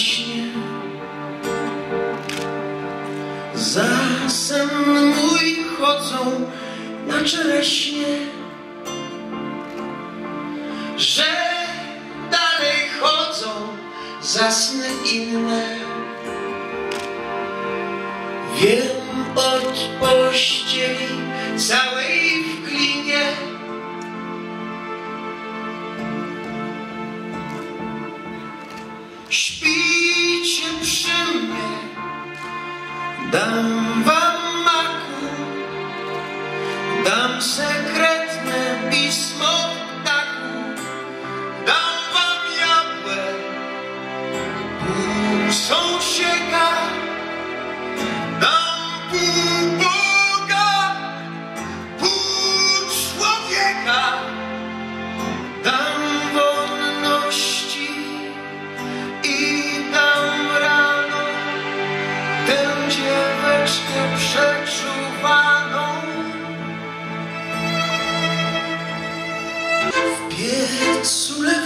zaśnie Za sen mój chodzą na czereśnie Że dalej chodzą za sny inne. Wiem od pościeli całej w klinie Śpi Dam wam maku Dam sekretne pismo W piecu